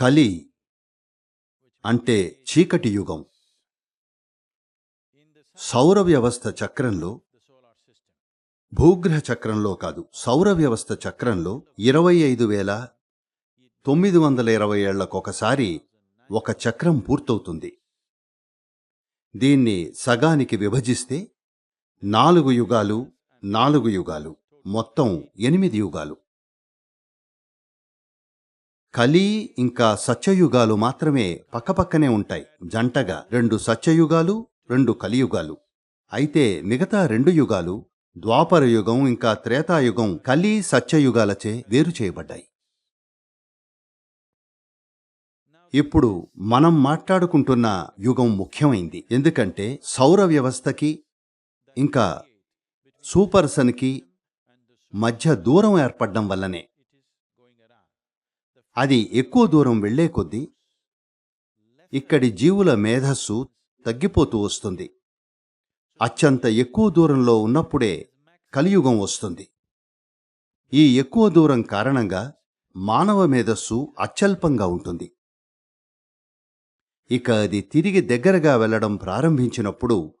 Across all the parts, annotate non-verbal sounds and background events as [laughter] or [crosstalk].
కలి అంటే చీకటి యుగం. సౌర వ్యవస్థ చక్రంలో భూగ్రహ చక్రంలో కాదు సౌర వ్యవస్థ చక్రంలో ఇరవై ఐదు వేల తొమ్మిది వందల ఇరవై ఏళ్ళకొకసారి ఒక చక్రం పూర్తవుతుంది. దీన్ని సగానికి విభజిస్తే నాలుగు యుగాలు నాలుగు యుగాలు మొత్తం ఎనిమిది యుగాలు. కలి ఇంకా సత్యయుగాలు మాత్రమే పక్కపక్కనే ఉంటాయి. జంటగా రెండు సత్యయుగాలు రెండు కలియుగాలు. అయితే మిగతా రెండు యుగాలు ద్వాపర యుగం ఇంకా త్రేతాయుగం కలి సత్యయుగాలచే వేరు చేయబడ్డాయి. ఇప్పుడు మనం మాట్లాడుకుంటున్న యుగం ముఖ్యమైంది. ఎందుకంటే సౌర వ్యవస్థకి ఇంకా సూపర్సన్కి మధ్య దూరం ఏర్పడడం వల్లనే అది ఎక్కువ దూరం వెళ్ళే కొద్దీ ఇక్కడి జీవుల మేధస్సు తగ్గిపోతూ వస్తుంది. అత్యంత ఎక్కువ దూరంలో ఉన్నప్పుడే కలియుగం వస్తుంది. ఈ ఎక్కువ దూరం కారణంగా మానవ మేధస్సు అత్యల్పంగా ఉంటుంది. ఇక అది తిరిగి దగ్గరగా వెళ్ళడం ప్రారంభించినప్పుడు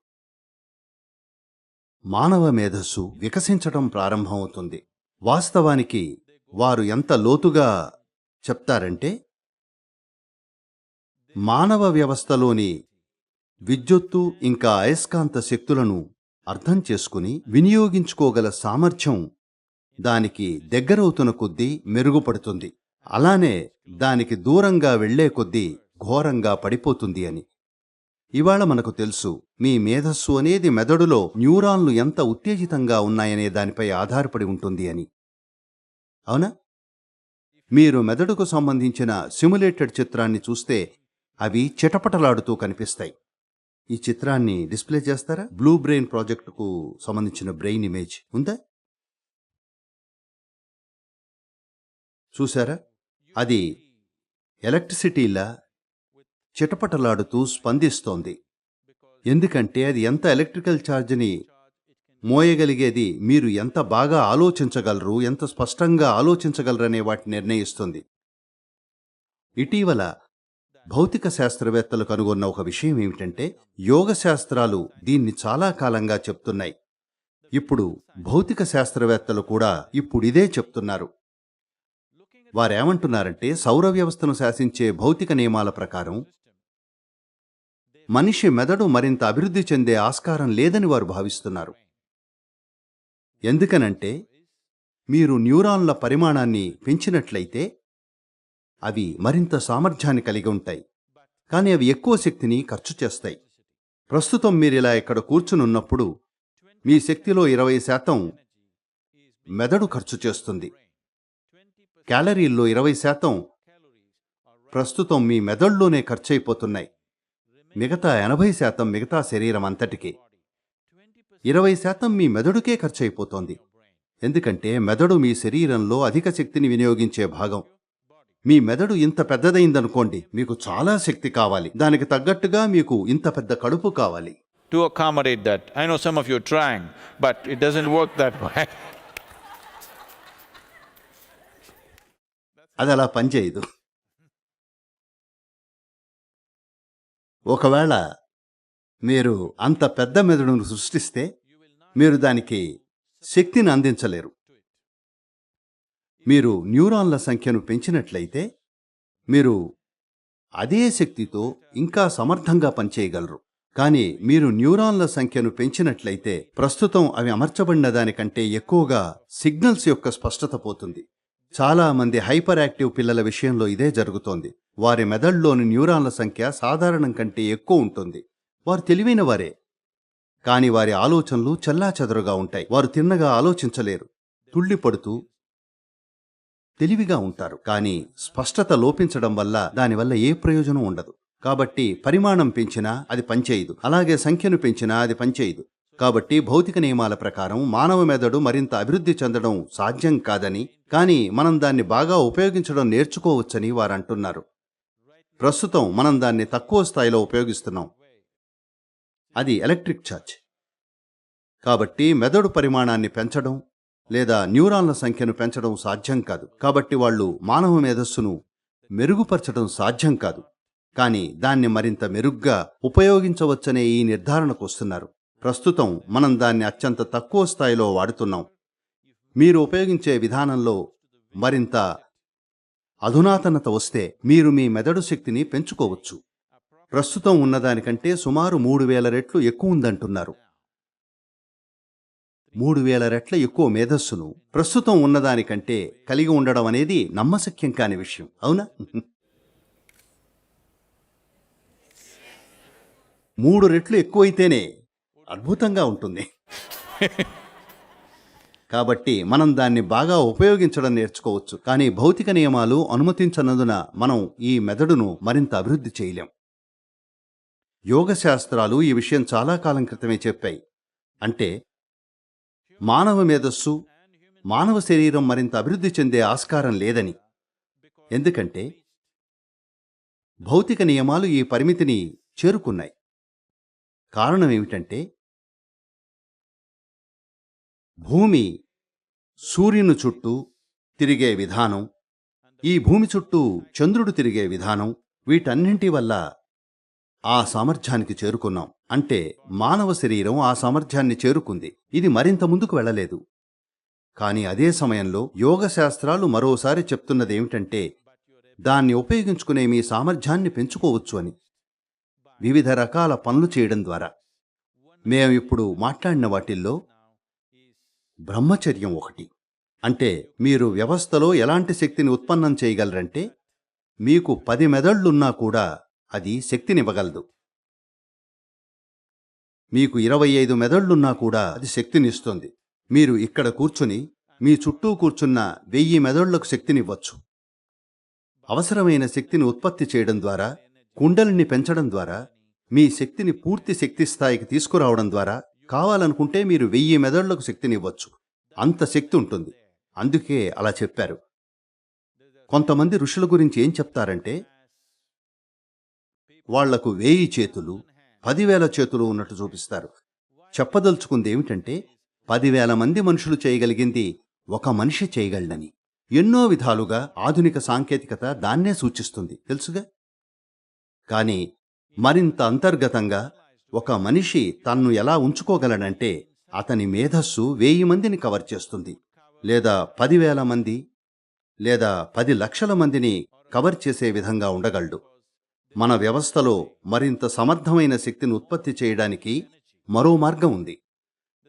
మానవ మేధస్సు వికసించటం ప్రారంభమవుతుంది. వాస్తవానికి వారు ఎంత లోతుగా చెప్తారంటే మానవ వ్యవస్థలోని విద్యుత్తు ఇంకా అయస్కాంత శక్తులను అర్థం చేసుకుని వినియోగించుకోగల సామర్థ్యం దానికి దగ్గరవుతున్న కొద్దీ మెరుగుపడుతుంది. అలానే దానికి దూరంగా వెళ్ళే కొద్దీ ఘోరంగా పడిపోతుంది అని. ఇవాళ మనకు తెలుసు మీ మేధస్సు అనేది మెదడులో న్యూరాన్లు ఎంత ఉత్తేజితంగా ఉన్నాయనే దానిపై ఆధారపడి ఉంటుంది అని. అవునా? మీరు మెదడుకు సంబంధించిన సిమ్యులేటెడ్ చిత్రాన్ని చూస్తే అవి చిటపటలాడుతూ కనిపిస్తాయి. ఈ చిత్రాన్ని డిస్ప్లే చేస్తారా? బ్లూ బ్రెయిన్ ప్రాజెక్టుకు సంబంధించిన బ్రెయిన్ ఇమేజ్ ఉందా? చూసారా అది ఎలక్ట్రిసిటీలా చిటపటలాడుతూ స్పందిస్తోంది. ఎందుకంటే అది ఎంత ఎలక్ట్రికల్ ఛార్జ్ని మోయగలిగేది మీరు ఎంత బాగా ఆలోచించగలరు ఎంత స్పష్టంగా ఆలోచించగలరనే వాటిని నిర్ణయిస్తుంది. ఇటీవల భౌతిక శాస్త్రవేత్తలు కనుగొన్న ఒక విషయం ఏమిటంటే యోగ శాస్త్రాలు దీన్ని చాలా కాలంగా చెప్తున్నాయి. ఇప్పుడు భౌతిక శాస్త్రవేత్తలు కూడా ఇప్పుడిదే చెప్తున్నారు. వారేమంటున్నారంటే సౌర వ్యవస్థను శాసించే భౌతిక నియమాల ప్రకారం మనిషి మెదడు మరింత అభివృద్ధి చెందే ఆస్కారం లేదని వారు భావిస్తున్నారు. ఎందుకనంటే మీరు న్యూరాన్ల పరిమాణాన్ని పెంచినట్లయితే అవి మరింత సామర్థ్యాన్ని కలిగి ఉంటాయి. కానీ అవి ఎక్కువ శక్తిని ఖర్చు చేస్తాయి. ప్రస్తుతం మీరు ఇలా ఇక్కడ కూర్చునున్నప్పుడు మీ శక్తిలో ఇరవై శాతం మెదడు ఖర్చు చేస్తుంది. క్యాలరీల్లో ఇరవై శాతం ప్రస్తుతం మీ మెదడులోనే ఖర్చయిపోతున్నాయి మిగతా ఎనభై శాతం మిగతా శరీరం అంతటికి. ఇరవై శాతం మీ మెదడుకే ఖర్చయిపోతోంది ఎందుకంటే మెదడు మీ శరీరంలో అధిక శక్తిని వినియోగించే భాగం మీ మెదడు ఇంత పెద్దదైందనుకోండి మీకు చాలా శక్తి కావాలి దానికి తగ్గట్టుగా మీకు ఇంత పెద్ద కడుపు కావాలి accommodate that. I know some of you are trying, but it doesn't work that [laughs] way. అది అలా పనిచేయదు ఒకవేళ మీరు అంత పెద్ద మెదడును సృష్టిస్తే మీరు దానికి శక్తిని అందించలేరు. మీరు న్యూరాన్ల సంఖ్యను పెంచినట్లయితే మీరు అదే శక్తితో ఇంకా సమర్థంగా పనిచేయగలరు. కానీ మీరు న్యూరాన్ల సంఖ్యను పెంచినట్లయితే ప్రస్తుతం అవి అమర్చబడిన దానికంటే ఎక్కువగా సిగ్నల్స్ యొక్క స్పష్టత పోతుంది. చాలా మంది హైపర్ యాక్టివ్ పిల్లల విషయంలో ఇదే జరుగుతోంది. వారి మెదడులోని న్యూరాన్ల సంఖ్య సాధారణం కంటే ఎక్కువ ఉంటుంది. వారు తెలివైన వారే కానీ వారి ఆలోచనలు చెల్లాచెదరుగా ఉంటాయి. వారు తిన్నగా ఆలోచించలేరు. తుళ్ళిపడుతూ తెలివిగా ఉంటారు. కానీ స్పష్టత లోపించడం వల్ల దానివల్ల ఏ ప్రయోజనం ఉండదు. కాబట్టి పరిమాణం పెంచినా అది పనిచేయదు. అలాగే సంఖ్యను పెంచినా అది పనిచేయదు. కాబట్టి భౌతిక నియమాల ప్రకారం మానవ మెదడు మరింత అభివృద్ధి చెందడం సాధ్యం కాదని కానీ మనం దాన్ని బాగా ఉపయోగించడం నేర్చుకోవచ్చని వారు అంటున్నారు ప్రస్తుతం మనం దాన్ని తక్కువ స్థాయిలో ఉపయోగిస్తున్నాం. అది ఎలక్ట్రిక్ ఛార్జ్. కాబట్టి మెదడు పరిమాణాన్ని పెంచడం లేదా న్యూరాన్ల సంఖ్యను పెంచడం సాధ్యం కాదు. కాబట్టి వాళ్ళు మానవ మేధస్సును మెరుగుపరచడం సాధ్యం కాదు. కానీ దాన్ని మరింత మెరుగ్గా ఉపయోగించవచ్చనే ఈ నిర్ధారణకు వస్తున్నారు. ప్రస్తుతం మనం దాన్ని అత్యంత తక్కువ స్థాయిలో వాడుతున్నాం. మీరు ఉపయోగించే విధానంలో మరింత అధునాతనత వస్తే మీరు మీ మెదడు శక్తిని పెంచుకోవచ్చు. ప్రస్తుతం ఉన్నదానికంటే సుమారు మూడు వేల రెట్లు ఎక్కువ ఉందంటున్నారు. మూడు వేల రెట్ల ఎక్కువ మేధస్సును ప్రస్తుతం ఉన్నదానికంటే కలిగి ఉండడం అనేది నమ్మశక్యం కాని విషయం. అవునా? మూడు రెట్లు ఎక్కువైతేనే అద్భుతంగా ఉంటుంది. కాబట్టి మనం దాన్ని బాగా ఉపయోగించడం నేర్చుకోవచ్చు. కానీ భౌతిక నియమాలు అనుమతించనందున మనం ఈ మెదడును మరింత అభివృద్ధి చేయలేం. యోగ శాస్త్రాలు ఈ విషయం చాలా కాలం క్రితమే చెప్పాయి. అంటే మానవ మేధస్సు మానవ శరీరం మరింత అభివృద్ధి చెందే ఆస్కారం లేదని. ఎందుకంటే భౌతిక నియమాలు ఈ పరిమితిని చేరుకున్నాయి. కారణం ఏమిటంటే భూమి సూర్యుని చుట్టూ తిరిగే విధానం ఈ భూమి చుట్టూ చంద్రుడు తిరిగే విధానం వీటన్నింటి వల్ల ఆ సామర్థ్యానికి చేరుకున్నాం. అంటే మానవ శరీరం ఆ సామర్థ్యాన్ని చేరుకుంది. ఇది మరింత ముందుకు వెళ్ళలేదు. కానీ అదే సమయంలో యోగ శాస్త్రాలు మరోసారి చెప్తున్నదేమిటంటే దాన్ని ఉపయోగించుకునే మీ సామర్థ్యాన్ని పెంచుకోవచ్చు అని. వివిధ రకాల పనులు చేయడం ద్వారా. మేము ఇప్పుడు మాట్లాడిన వాటిల్లో బ్రహ్మచర్యం ఒకటి. అంటే మీరు వ్యవస్థలో ఎలాంటి శక్తిని ఉత్పన్నం చేయగలరంటే మీకు పది మెదళ్ళున్నా కూడా అది శక్తినివ్వగలదు. మీకు ఇరవై ఐదు మెదళ్ళున్నా కూడా అది శక్తినిస్తుంది. మీరు ఇక్కడ కూర్చుని మీ చుట్టూ కూర్చున్న వెయ్యి మెదళ్ళకు శక్తినివ్వచ్చు. అవసరమైన శక్తిని ఉత్పత్తి చేయడం ద్వారా కుండలిని పెంచడం ద్వారా మీ శక్తిని పూర్తి శక్తి స్థాయికి తీసుకురావడం ద్వారా కావాలనుకుంటే మీరు వెయ్యి మెదళ్ళకు శక్తినివ్వచ్చు. అంత శక్తి ఉంటుంది. అందుకే అలా చెప్పారు. కొంతమంది ఋషుల గురించి ఏం చెప్తారంటే వాళ్ళకు వేయి చేతులు పదివేల చేతులు ఉన్నట్టు చూపిస్తారు. చెప్పదలుచుకుంది ఏమిటంటే పదివేల మంది మనుషులు చేయగలిగింది ఒక మనిషి చేయగలడని. ఎన్నో విధాలుగా ఆధునిక సాంకేతికత దాన్నే సూచిస్తుంది. తెలుసుగా? కానీ మరింత అంతర్గతంగా ఒక మనిషి తన్ను ఎలా ఉంచుకోగలడంటే అతని మేధస్సు వేయి మందిని కవర్ చేస్తుంది. లేదా పదివేల మంది లేదా పది లక్షల మందిని కవర్ చేసే విధంగా ఉండగలడు. మన వ్యవస్థలో మరింత సమర్థమైన శక్తిని ఉత్పత్తి చేయడానికి మరో మార్గం ఉంది.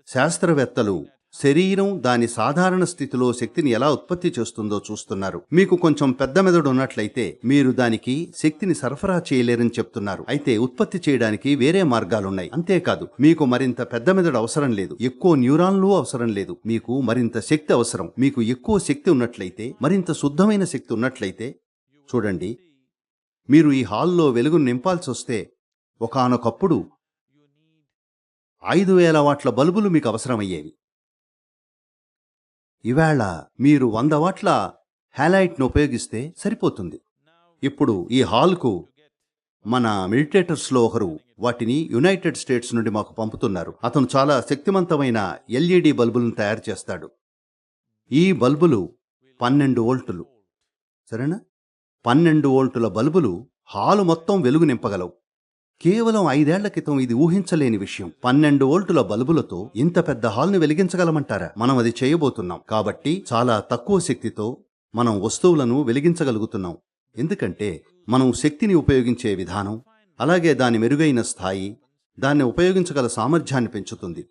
శాస్త్రవేత్తలు శరీరం దాని సాధారణ స్థితిలో శక్తిని ఎలా ఉత్పత్తి చేస్తుందో చూస్తున్నారు. మీకు కొంచెం పెద్ద మెదడు ఉన్నట్లయితే మీరు దానికి శక్తిని సరఫరా చేయలేరని చెప్తున్నారు. అయితే ఉత్పత్తి చేయడానికి వేరే మార్గాలున్నాయి. అంతేకాదు మీకు మరింత పెద్ద మెదడు అవసరం లేదు. ఎక్కువ న్యూరాన్లు అవసరం లేదు. మీకు మరింత శక్తి అవసరం. మీకు ఎక్కువ శక్తి ఉన్నట్లయితే మరింత శుద్ధమైన శక్తి ఉన్నట్లయితే చూడండి. మీరు ఈ హాల్లో వెలుగును నింపాల్సి వస్తే ఒకానొకప్పుడు ఐదు వేల వాట్ల బల్బులు మీకు అవసరమయ్యేవి. ఇవాళ మీరు వంద వాట్ల హ్యాలైట్ను ఉపయోగిస్తే సరిపోతుంది. ఇప్పుడు ఈ హాల్కు మన మెడిటేటర్స్లో ఒకరు వాటిని యునైటెడ్ స్టేట్స్ నుండి మాకు పంపుతున్నారు. అతను చాలా శక్తివంతమైన ఎల్ఈడి బల్బులను తయారు చేస్తాడు. ఈ బల్బులు పన్నెండు వోల్టులు. సరేనా? పన్నెండు వోల్టుల బల్బులు హాలు మొత్తం వెలుగు నింపగలవు. కేవలం ఐదేళ్ళ క్రితం ఇది ఊహించలేని విషయం. పన్నెండు వోల్టుల బల్బులతో ఇంత పెద్ద హాల్ను వెలిగించగలమంటారా? మనం అది చేయబోతున్నాం. కాబట్టి చాలా తక్కువ శక్తితో మనం వస్తువులను వెలిగించగలుగుతున్నాం. ఎందుకంటే మనం శక్తిని ఉపయోగించే విధానం అలాగే దాని మెరుగైన స్థాయి దాన్ని ఉపయోగించగల సామర్థ్యాన్ని పెంచుతుంది.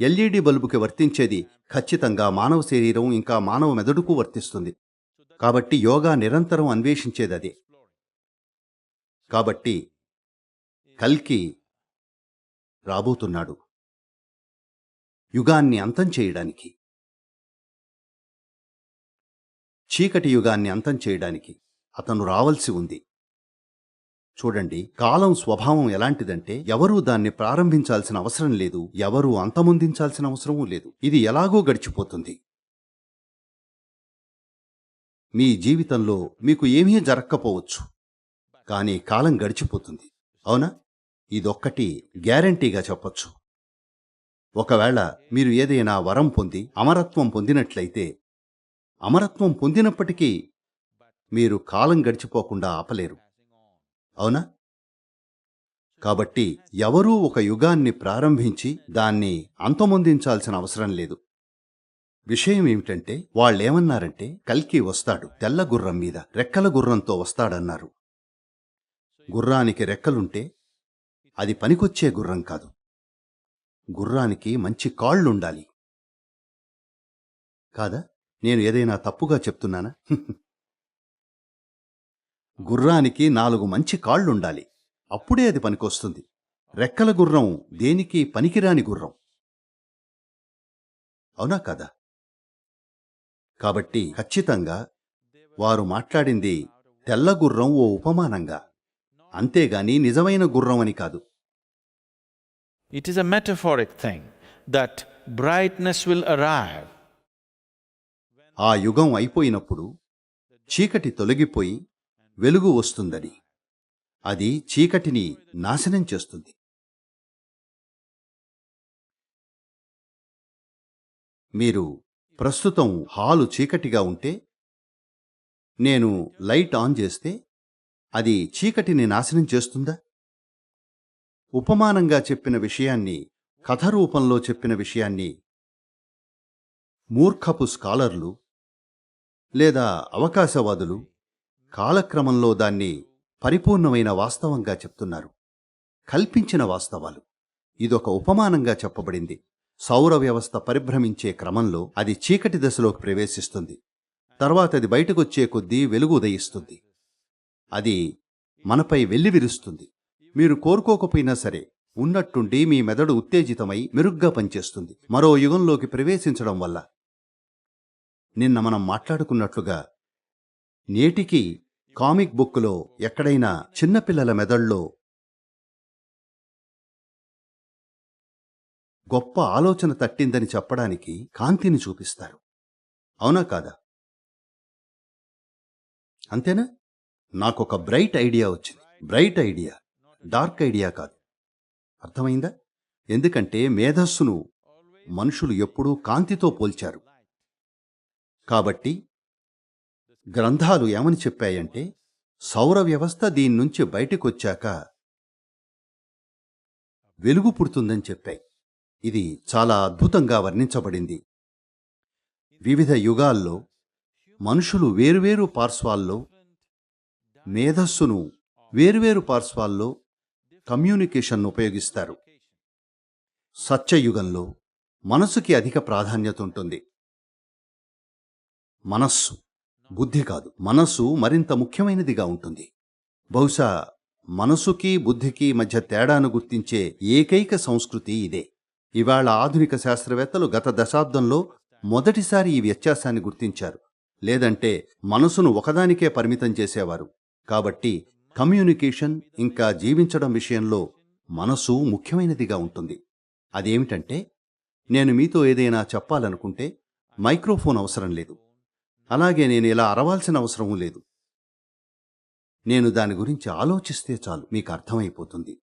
ఎల్ఈడి బల్బుకి వర్తించేది ఖచ్చితంగా మానవ శరీరం ఇంకా మానవ మెదడుకు వర్తిస్తుంది. కాబట్టి యోగా నిరంతరం అన్వేషించేది అదే కాబట్టి కల్కి రాబోతున్నాడు. యుగాన్ని అంతం చేయడానికి. చీకటి యుగాన్ని అంతం చేయడానికి అతను రావలసి ఉంది. చూడండి కాలం స్వభావం ఎలాంటిదంటే ఎవరూ దాన్ని ప్రారంభించాల్సిన అవసరం లేదు ఎవరూ అంతమొందించాల్సిన అవసరమూ లేదు. ఇది ఎలాగో గడిచిపోతుంది. మీ జీవితంలో మీకు ఏమీ జరక్కపోవచ్చు. కానీ కాలం గడిచిపోతుంది. అవునా? ఇదొక్కటి గ్యారంటీగా చెప్పొచ్చు. ఒకవేళ మీరు ఏదైనా వరం పొంది అమరత్వం పొందినట్లయితే అమరత్వం పొందినప్పటికీ మీరు కాలం గడిచిపోకుండా ఆపలేరు. అవునా? కాబట్టి ఎవరూ ఒక యుగాన్ని ప్రారంభించి దాన్ని అంతమొందించాల్సిన అవసరం లేదు. విషయం ఏమిటంటే వాళ్ళేమన్నారంటే కల్కి వస్తాడు తెల్ల గుర్రం మీద రెక్కల గుర్రంతో వస్తాడన్నారు. గుర్రానికి రెక్కలుంటే అది పనికొచ్చే గుర్రం కాదు. గుర్రానికి మంచి కాళ్ళుండాలి. కాదా? నేను ఏదైనా తప్పుగా చెప్తున్నానా? [laughs] గుర్రానికి నాలుగు మంచి కాళ్ళుండాలి. అప్పుడే అది పనికొస్తుంది. రెక్కల గుర్రం దేనికి పనికిరాని గుర్రం? అవునా కదా? కాబట్టి ఖచ్చితంగా వారు మాట్లాడింది తెల్ల గుర్రం ఓ ఉపమానంగా. అంతేగాని నిజమైన గుర్రం అని కాదు. It is a metaphoric thing that brightness will arrive. ఆ యుగం అయిపోయినప్పుడు చీకటి తొలగిపోయి వెలుగు వస్తుందని అది చీకటిని నాశనం చేస్తుంది. మీరు ప్రస్తుతం హాలు చీకటిగా ఉంటే నేను లైట్ ఆన్ చేస్తే అది చీకటిని నాశనం చేస్తుందా? ఉపమానంగా చెప్పిన విషయాన్ని కథ రూపంలో చెప్పిన విషయాన్ని మూర్ఖపు స్కాలర్లు లేదా అవకాశవాదులు కాలక్రమంలో దాన్ని పరిపూర్ణమైన వాస్తవంగా చెప్తున్నారు. కల్పించిన వాస్తవాలు. ఇదొక ఉపమానంగా చెప్పబడింది. సౌర వ్యవస్థ పరిభ్రమించే క్రమంలో అది చీకటి దశలోకి ప్రవేశిస్తుంది. తర్వాత అది బయటకొచ్చే కొద్దీ వెలుగు ఉదయిస్తుంది. అది మనపై వెల్లివిరుస్తుంది. మీరు కోరుకోకపోయినా సరే ఉన్నట్టుండి మీ మెదడు ఉత్తేజితమై మెరుగ్గా పనిచేస్తుంది. మరో యుగంలోకి ప్రవేశించడం వల్ల. నిన్న మనం మాట్లాడుకున్నట్లుగా నేటికి కామిక్ బుక్లో ఎక్కడైనా చిన్నపిల్లల మెదళ్ళలో గొప్ప ఆలోచన తట్టిందని చెప్పడానికి కాంతిని చూపిస్తారు. అవునా కాదా? అంతేనా? నాకొక బ్రైట్ ఐడియా వచ్చింది. Bright idea. డార్క్ ఐడియా కాదు. అర్థమైందా? ఎందుకంటే మేధస్సును మనుషులు ఎప్పుడూ కాంతితో పోల్చారు. కాబట్టి గ్రంథాలు ఏమని చెప్పాయంటే సౌర వ్యవస్థ దీని నుంచి బయటకొచ్చాక వెలుగు పుడుతుందని చెప్పాయి. ఇది చాలా అద్భుతంగా వర్ణించబడింది. వివిధ యుగాల్లో మనుషులు వేరువేరు పార్శ్వాల్లో మేధస్సును వేరువేరు పార్శ్వాల్లో కమ్యూనికేషన్ ఉపయోగిస్తారు. సత్యయుగంలో మనసుకి అధిక ప్రాధాన్యత ఉంటుంది. మనస్సు బుద్ధి కాదు మనస్సు మరింత ముఖ్యమైనదిగా ఉంటుంది. బహుశా మనసుకి బుద్ధికి మధ్య తేడాను గుర్తించే ఏకైక సంస్కృతి ఇదే. ఇవాళ ఆధునిక శాస్త్రవేత్తలు గత దశాబ్దంలో మొదటిసారి ఈ వ్యత్యాసాన్ని గుర్తించారు. లేదంటే మనసును ఒకదానికే పరిమితం చేసేవారు. కాబట్టి కమ్యూనికేషన్ ఇంకా జీవించడం విషయంలో మనసు ముఖ్యమైనదిగా ఉంటుంది. అదేమిటంటే నేను మీతో ఏదైనా చెప్పాలనుకుంటే మైక్రోఫోన్ అవసరం లేదు. అలాగే నేను ఇలా అరవాల్సిన అవసరమూ లేదు. నేను దాని గురించి ఆలోచిస్తే చాలు మీకు అర్థమైపోతుంది.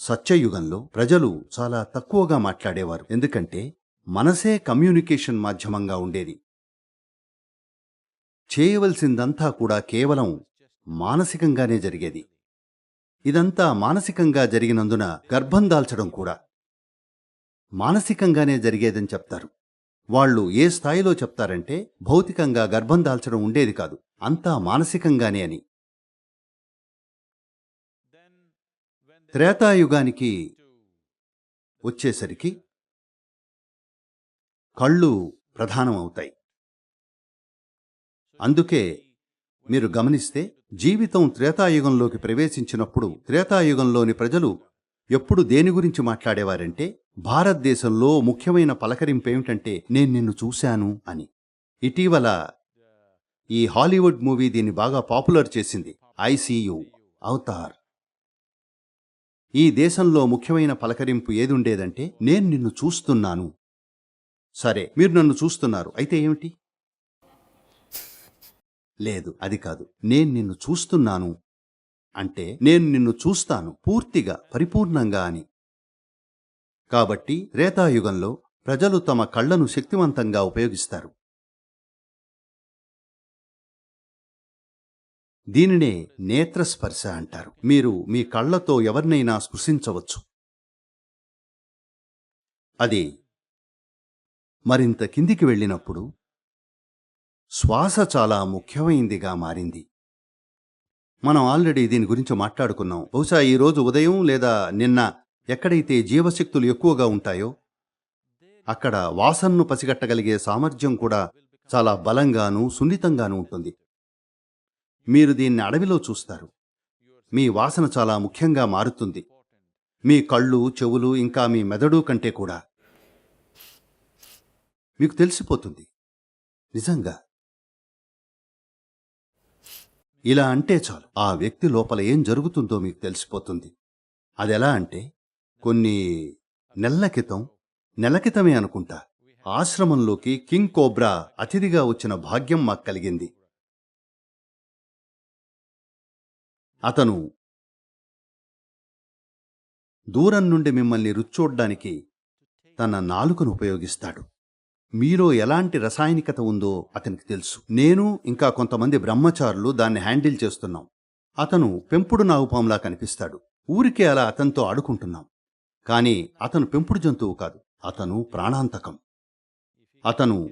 సత్యయుగంలో ప్రజలు చాలా తక్కువగా మాట్లాడేవారు. ఎందుకంటే మనసే కమ్యూనికేషన్ మాధ్యమంగా ఉండేది. చేయవలసిందంతా కూడా కేవలం మానసికంగానే జరిగేది. ఇదంతా మానసికంగా జరిగినందున గర్భం దాల్చడం కూడా మానసికంగానే జరిగేదని చెప్తారు. వాళ్ళు ఏ స్థాయిలో చెప్తారంటే భౌతికంగా గర్భం దాల్చడం ఉండేది కాదు. అంతా మానసికంగానే అని. త్రేతాయుగానికి వచ్చేసరికి కళ్ళు ప్రధానం అవుతాయి అందుకే మీరు గమనిస్తే జీవితం త్రేతాయుగంలోకి ప్రవేశించినప్పుడు త్రేతాయుగంలోని ప్రజలు ఎప్పుడు దేని గురించి మాట్లాడేవారంటే భారతదేశంలో ముఖ్యమైన పలకరింపు ఏమిటంటే నేను నిన్ను చూశాను అని. ఇటీవల ఈ హాలీవుడ్ మూవీ దీన్ని బాగా పాపులర్ చేసింది ఐసీయు అవతార్. ఈ దేశంలో ముఖ్యమైన పలకరింపు ఏదుండేదంటే నేను నిన్ను చూస్తున్నాను. సరే మీరు నన్ను చూస్తున్నారు. అయితే ఏమిటి? లేదు అది కాదు. నేను నిన్ను చూస్తున్నాను అంటే నేను నిన్ను చూస్తాను పూర్తిగా పరిపూర్ణంగా అని. కాబట్టి రేతాయుగంలో ప్రజలు తమ కళ్ళను శక్తివంతంగా ఉపయోగిస్తారు. దీనినే నేత్రస్పర్శ అంటారు. మీరు మీ కళ్ళతో ఎవరినైనా స్పృశించవచ్చు. అది మరింత కిందికి వెళ్ళినప్పుడు శ్వాస చాలా ముఖ్యమైందిగా మారింది. మనం ఆల్రెడీ దీని గురించి మాట్లాడుకున్నాం. బహుశా ఈరోజు ఉదయం లేదా నిన్న ఎక్కడైతే జీవశక్తులు ఎక్కువగా ఉంటాయో అక్కడ వాసనను పసిగట్టగలిగే సామర్థ్యం కూడా చాలా బలంగాను సున్నితంగాను ఉంటుంది. మీరు దీన్ని అడవిలో చూస్తారు. మీ వాసన చాలా ముఖ్యంగా మారుతుంది. మీ కళ్ళు చెవులు ఇంకా మీ మెదడు కంటే కూడా. మీకు తెలిసిపోతుంది. నిజంగా. ఇలా అంటే చాలు. ఆ వ్యక్తి లోపల ఏం జరుగుతుందో మీకు తెలిసిపోతుంది. అదెలా అంటే కొన్ని నెలల క్రితం నెల క్రితమే అనుకుంటా ఆశ్రమంలోకి కింగ్ కోబ్రా అతిథిగా వచ్చిన భాగ్యం మాకు కలిగింది. అతను దూరం నుండి మిమ్మల్ని రుచ్చోడ్డానికి తన నాలుకను ఉపయోగిస్తాడు. మీలో ఎలాంటి రసాయనికత ఉందో అతనికి తెలుసు. నేను ఇంకా కొంతమంది బ్రహ్మచారులు దాన్ని హ్యాండిల్ చేస్తున్నాం. అతను పెంపుడు నాగుపాంలా కనిపిస్తాడు. ఊరికే అలా అతనితో ఆడుకుంటున్నాం. కాని అతను పెంపుడు జంతువు కాదు. అతను ప్రాణాంతకం. అతను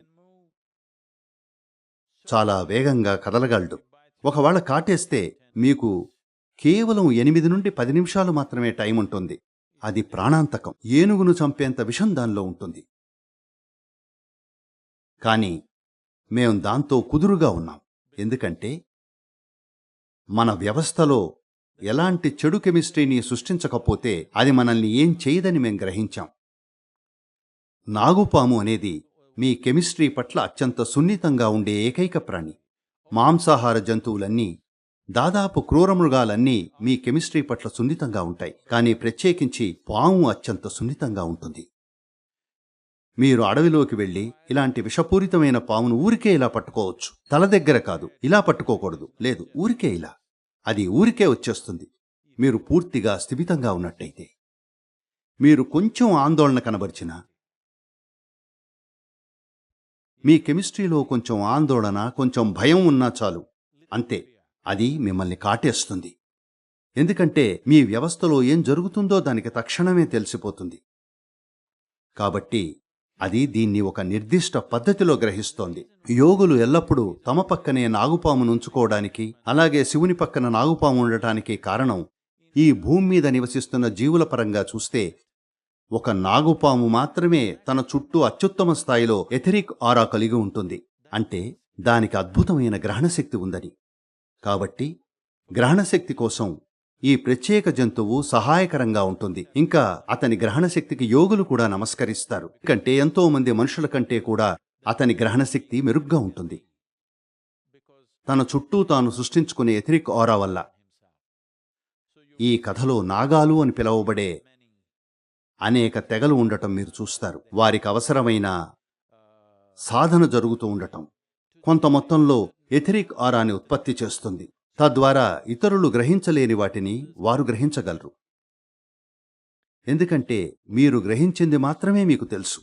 చాలా వేగంగా కదలగలడు. ఒకవేళ కాటేస్తే మీకు కేవలం ఎనిమిది నుండి పది నిమిషాలు మాత్రమే టైం ఉంటుంది. అది ప్రాణాంతకం. ఏనుగును చంపేంత విషం దానిలో ఉంటుంది. కానీ మేం దాంతో కుదురుగా ఉన్నాం. ఎందుకంటే మన వ్యవస్థలో ఎలాంటి చెడు కెమిస్ట్రీని సృష్టించకపోతే అది మనల్ని ఏం చేయదని మేం గ్రహించాం. నాగుపాము అనేది మీ కెమిస్ట్రీ పట్ల అత్యంత సున్నితంగా ఉండే ఏకైక ప్రాణి. మాంసాహార జంతువులన్నీ దాదాపు క్రూరమృగాలన్నీ మీ కెమిస్ట్రీ పట్ల సున్నితంగా ఉంటాయి. కానీ ప్రత్యేకించి పాము అత్యంత సున్నితంగా ఉంటుంది. మీరు అడవిలోకి వెళ్ళి ఇలాంటి విషపూరితమైన పామును ఊరికే ఇలా పట్టుకోవచ్చు. తల దగ్గర కాదు. ఇలా పట్టుకోకూడదు. లేదు ఊరికే ఇలా. అది ఊరికే వచ్చేస్తుంది. మీరు పూర్తిగా స్థిమితంగా ఉన్నట్టయితే. మీరు కొంచెం ఆందోళన కనబరిచినా మీ కెమిస్ట్రీలో కొంచెం ఆందోళన కొంచెం భయం ఉన్నా చాలు. అంతే. అది మిమ్మల్ని కాటేస్తుంది. ఎందుకంటే మీ వ్యవస్థలో ఏం జరుగుతుందో దానికి తక్షణమే తెలిసిపోతుంది. కాబట్టి అది దీన్ని ఒక నిర్దిష్ట పద్ధతిలో గ్రహిస్తోంది. యోగులు ఎల్లప్పుడూ తమ పక్కనే నాగుపామును ఉంచుకోవడానికి అలాగే శివుని పక్కన నాగుపాము ఉండటానికి కారణం ఈ భూమి మీద నివసిస్తున్న జీవుల పరంగా చూస్తే ఒక నాగుపాము మాత్రమే తన చుట్టూ అత్యుత్తమ స్థాయిలో ఎథెరిక్ ఆరా కలిగి ఉంటుంది. అంటే దానికి అద్భుతమైన గ్రహణశక్తి ఉందని. కాబట్టి గ్రహణశక్తి కోసం ఈ ప్రత్యేక జంతువు సహాయకరంగా ఉంటుంది. ఇంకా అతని గ్రహణశక్తికి యోగులు కూడా నమస్కరిస్తారు. కంటే ఎంతో మంది మనుషుల కంటే కూడా అతని గ్రహణశక్తి మెరుగ్గా ఉంటుంది. తన చుట్టూ తాను సృష్టించుకునే ఎథరిక్ ఆరా వల్ల. ఈ కథలో నాగాలు అని పిలువబడే అనేక తెగలు ఉండటం మీరు చూస్తారు. వారికి అవసరమైన సాధన జరుగుతూ ఉండటం. కొంత మొత్తంలో ఎథరిక్ ఆరాని ఉత్పత్తి చేస్తుంది. తద్వారా ఇతరులు గ్రహించలేని వాటిని వారు గ్రహించగలరు. ఎందుకంటే మీరు గ్రహించింది మాత్రమే మీకు తెలుసు.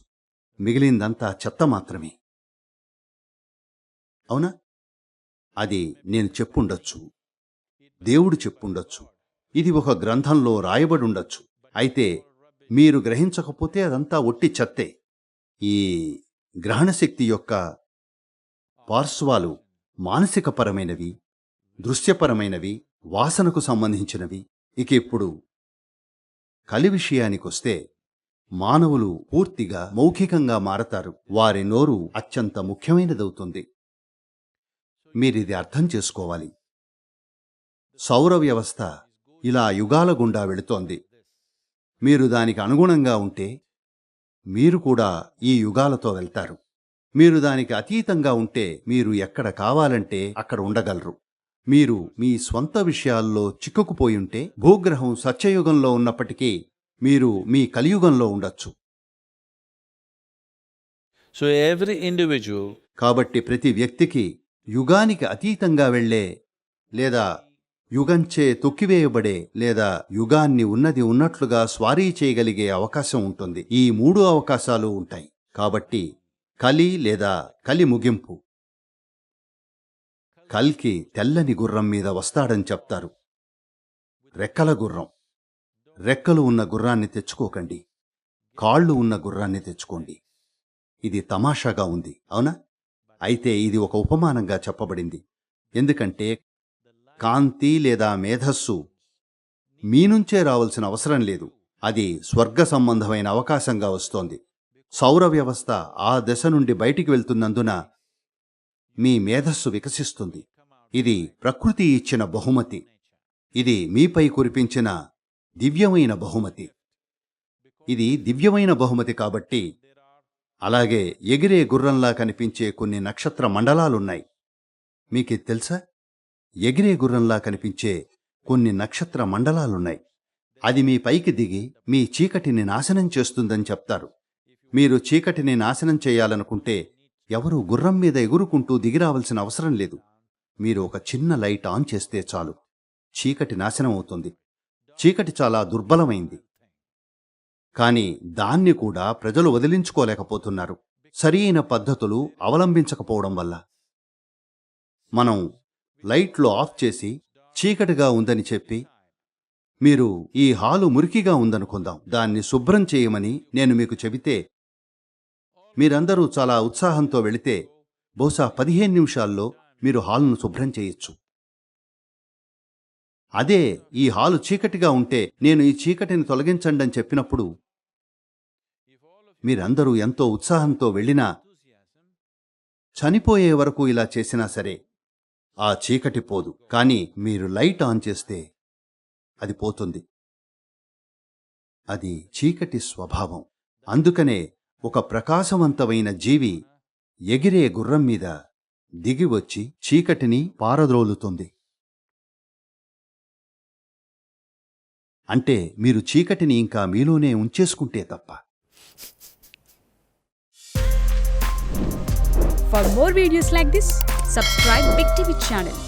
మిగిలిందంతా చెత్త మాత్రమే. అవునా? అది నేను చెప్పుండొచ్చు. దేవుడు చెప్పుండొచ్చు. ఇది ఒక గ్రంథంలో రాయబడి ఉండొచ్చు అయితే మీరు గ్రహించకపోతే అదంతా ఒట్టి చెత్తే. ఈ గ్రహణశక్తి యొక్క పార్శ్వాలు మానసికపరమైనవి దృశ్యపరమైనవి వాసనకు సంబంధించినవి. ఇక ఇప్పుడు కలి విషయానికొస్తే మానవులు పూర్తిగా మౌఖికంగా మారతారు. వారి నోరు అత్యంత ముఖ్యమైనదవుతుంది. మీరిది అర్థం చేసుకోవాలి. సౌర వ్యవస్థ ఇలా యుగాల గుండా వెళుతోంది. మీరు దానికి అనుగుణంగా ఉంటే మీరు కూడా ఈ యుగాలతో వెళ్తారు. మీరు దానికి అతీతంగా ఉంటే మీరు ఎక్కడ కావాలంటే అక్కడ ఉండగలరు. మీరు మీ స్వంత విషయాల్లో చిక్కుకుపోయుంటే భూగ్రహం సత్యయుగంలో ఉన్నప్పటికీ మీరు మీ కలియుగంలో ఉండొచ్చు. So every individual కాబట్టి ప్రతి వ్యక్తికి యుగానికి అతీతంగా వెళ్ళే లేదా యుగంచే తొక్కివేయబడే లేదా యుగాన్ని ఉన్నది ఉన్నట్లుగా స్వారీ చేయగలిగే అవకాశం ఉంటుంది. ఈ మూడు అవకాశాలు ఉంటాయి. కాబట్టి కలి లేదా కలి ముగింపు. కల్కి తెల్లని గుర్రం మీద వస్తాడని చెప్తారు. రెక్కల గుర్రం. రెక్కలు ఉన్న గుర్రాన్ని తెచ్చుకోకండి. కాళ్ళు ఉన్న గుర్రాన్ని తెచ్చుకోండి. ఇది తమాషాగా ఉంది అవునా? అయితే ఇది ఒక ఉపమానంగా చెప్పబడింది. ఎందుకంటే కాంతి లేదా మేధస్సు మీ నుంచే రావాల్సిన అవసరం లేదు. అది స్వర్గ సంబంధమైన అవకాశంగా వస్తోంది. సౌర వ్యవస్థ ఆ దశ నుండి బయటికి వెళ్తున్నందున మీ మేధస్సు వికసిస్తుంది. ఇది ప్రకృతి ఇచ్చిన బహుమతి. ఇది మీపై కురిపించిన దివ్యమైన బహుమతి. ఇది దివ్యమైన బహుమతి కాబట్టి అలాగే ఎగిరే గుర్రంలా కనిపించే కొన్ని నక్షత్ర మండలాలున్నాయి. మీకు తెలుసా? ఎగిరే గుర్రంలా కనిపించే కొన్ని నక్షత్ర మండలాలున్నాయి. అది మీ పైకి దిగి మీ చీకటిని నాశనం చేస్తుందని చెప్తారు. మీరు చీకటిని నాశనం చేయాలనుకుంటే ఎవరూ గుర్రం మీద ఎగురుకుంటూ దిగిరావలసిన అవసరం లేదు. మీరు ఒక చిన్న లైట్ ఆన్ చేస్తే చాలు. చీకటి నాశనం అవుతుంది. చీకటి చాలా దుర్బలమైంది. కాని దాన్ని కూడా ప్రజలు వదిలించుకోలేకపోతున్నారు. సరియైన పద్ధతులు అవలంబించకపోవడం వల్ల. మనం లైట్లు ఆఫ్ చేసి చీకటిగా ఉందని చెప్పి మీరు ఈ హాలు మురికిగా ఉందనుకుందాం. దాన్ని శుభ్రం చేయమని నేను మీకు చెబితే మీరందరూ చాలా ఉత్సాహంతో వెళితే బహుశా పదిహేను నిమిషాల్లో మీరు హాలును శుభ్రం చేయొచ్చు. అదే ఈ హాలు చీకటిగా ఉంటే నేను ఈ చీకటిని తొలగించండి అని చెప్పినప్పుడు మీరందరూ ఎంతో ఉత్సాహంతో వెళ్ళినా చనిపోయే వరకు ఇలా చేసినా సరే ఆ చీకటి పోదు. కానీ మీరు లైట్ ఆన్ చేస్తే అది పోతుంది. అది చీకటి స్వభావం. అందుకనే ఒక ప్రకాశవంతమైన జీవి ఎగిరే గుర్రం మీద దిగివచ్చి చీకటిని పారద్రోలుతుంది. అంటే మీరు చీకటిని ఇంకా మీలోనే ఉంచేసుకుంటే తప్ప. For more videos like this subscribe big TV channel